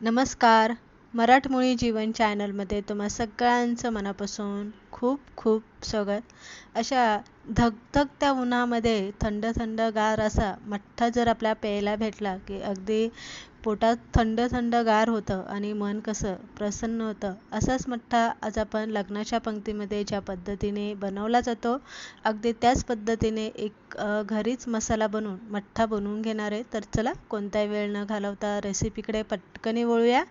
नमस्कार. मराठमोळी जीवन चॅनलमध्ये तुम्हा सगळ्यांचं मनापासून खूप खूप स्वागत अशा धगधगत्या उन्हामध्ये थंड थंड गार असा मठ्ठा जर आपल्या प्यायला भेटला की अगदी पोटात थंड थंड गार होतं आणि मन कसं प्रसन्न होतं असाच मठ्ठा आज आपण लग्नाच्या पंक्तीमध्ये ज्या पद्धतीने बनवला जातो अगदी त्याच पद्धतीने एक घरीच मसाला बनवून मठ्ठा बनवून घेणार आहे. तर चला कोणताही वेळ न घालवता रेसिपीकडे पटकनी वळूया.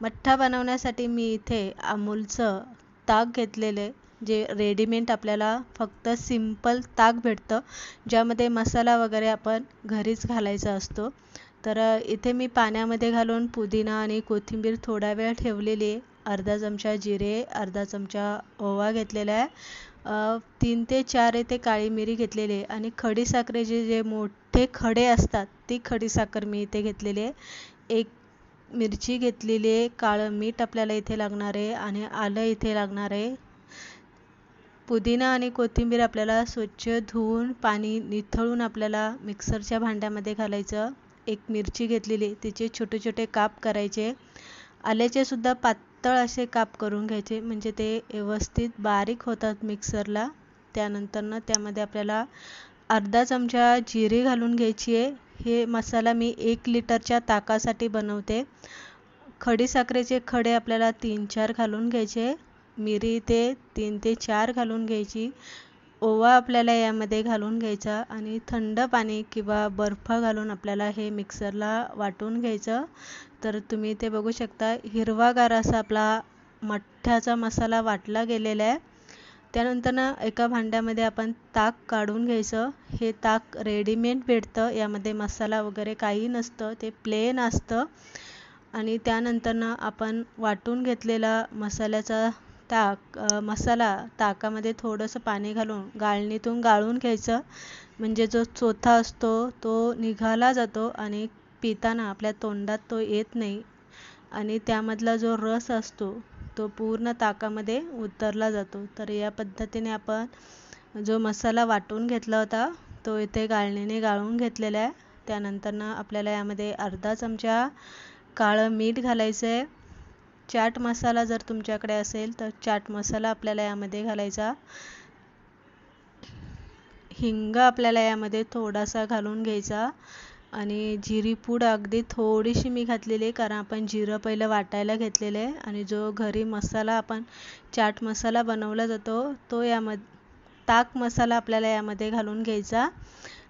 मठ्ठा बनवण्यासाठी मी इथे अमूलचं ताक घेतलेले जे रेडीमेड आपल्याला फक्त सिंपल ताक भेटतं ज्यामध्ये मसाला वगैरे आपण घरीच घालायचा असतो. तर इथे मी पाण्यामध्ये घालून पुदिना आणि कोथिंबीर थोडा वेळ ठेवलेली आहे. अर्धा चमचा जिरे अर्धा चमचा ओवा घेतलेला आहे. तीन ते चार येथे काळी मिरी घेतलेली आहे आणि खडीसाखरेचे जे मोठे खडे असतात ती खडीसाखर मी इथे घेतलेली आहे. एक मिरची घेतलेली आहे काळं मीठ आपल्याला इथे लागणार आहे आणि आलं इथे लागणार आहे. पुदिना आणि कोथिंबीर आपल्याला स्वच्छ धुवून पाणी निथळून आपल्याला मिक्सरच्या भांड्यामध्ये घालायचं. एक मिरची घेतलेली तिचे छोटे छोटे काप करायचे. आल्याचे सुद्धा पातळ असे काप करून घ्यायचे म्हणजे ते व्यवस्थित बारीक होतात मिक्सरला. त्यानंतरनं त्यामध्ये आपल्याला अर्धा चमचा जिरे घालून घ्यायची आहे. हे मसाला मी एक लिटरच्या ताकासाठी बनवते. खडीसाखरेचे खडे आपल्याला तीन चार घालून घ्यायचे. मिरी ते तीन ते चार घालून घ्यायची. ओवा आपल्याला यामध्ये घालून घ्यायचा आणि थंड पाणी किंवा बर्फ घालून आपल्याला हे मिक्सरला वाटून घ्यायचं. तर तुम्ही ते बघू शकता हिरवागार असा आपला मठ्ठ्याचा मसाला वाटला गेलेला आहे. त्यानंतर ना एका भांड्यामध्ये आपण ताक काढून घ्यायचं. हे ताक रेडीमेड भेटतं. यामध्ये मसाला वगैरे काही नसतं. ते प्लेन असतं. आणि त्यानंतर ना आपण वाटून घेतलेला मसाल्याचा ताक मसाला ताकामध्ये थोडंसं पाणी घालून गाळणीतून गाळून घ्यायचं. म्हणजे जो चोथा असतो तो निघाला जातो आणि पिताना आपल्या तोंडात तो येत नाही. आणि त्यामधला जो रस असतो तो पूर्ण ताकामध्ये उतरला जातो. तर या पद्धतीने आपण जो मसाला वाटून घेतला होता तो इथे गाळणीने गाळून घेतलेला आहे. त्यानंतरनं आपल्याला यामध्ये अर्धा चमचा काळं मीठ घालायचं आहे. चाट मसाला जर तुमच्याकडे असेल तर चाट मसाला आपल्याला यामध्ये घालायचा. हिंग आपल्याला यामध्ये थोडासा घालून घ्यायचा. आणि जिरी पूड अगदी थोडीशी मी घातलेली आहे कारण आपण जिरं पहिलं वाटायला घेतलेलं आहे. आणि जो घरी मसाला आपण चाट मसाला बनवला जातो तो यामध्ये ताक मसाला आपल्याला यामध्ये घालून घ्यायचा.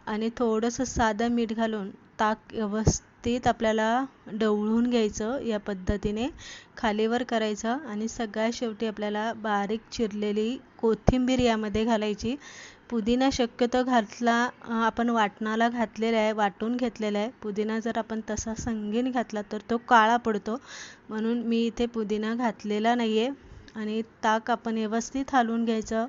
आणि थोडंसं साधं मीठ घालून ताक व्यवस्थित आपल्याला डवळून घ्यायचं या पद्धतीने. खालीवर करायचं आणि सगळ्यात शेवटी आपल्याला बारीक चिरलेली कोथिंबीर यामध्ये घालायची. पुदिना शक्यतो घातला आपण वाटणाला घातलेला आहे वाटून घेतलेला आहे. पुदिना जर आपण तसा संगीन घातला तर तो काळा पडतो. म्हणून मी इथे पुदिना घातलेला नाही आहे आणि ताक आपण व्यवस्थित हालवून घ्यायचं.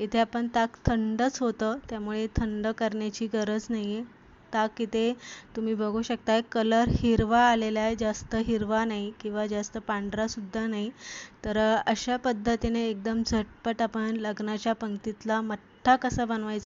इथे आपण ताक थंडच होतं त्यामुळे थंड करण्याची गरज नाही आहे ताकि ते तुम्ही बघू शकताय. कलर हिरवा आलेला आहे जास्त हिरवा नाही किंवा जास्त पांढरासुद्धा नाही. तर अशा पद्धतीने एकदम झटपट आपण लग्नाच्या पंक्तीतला मठ्ठा कसा बनवायचा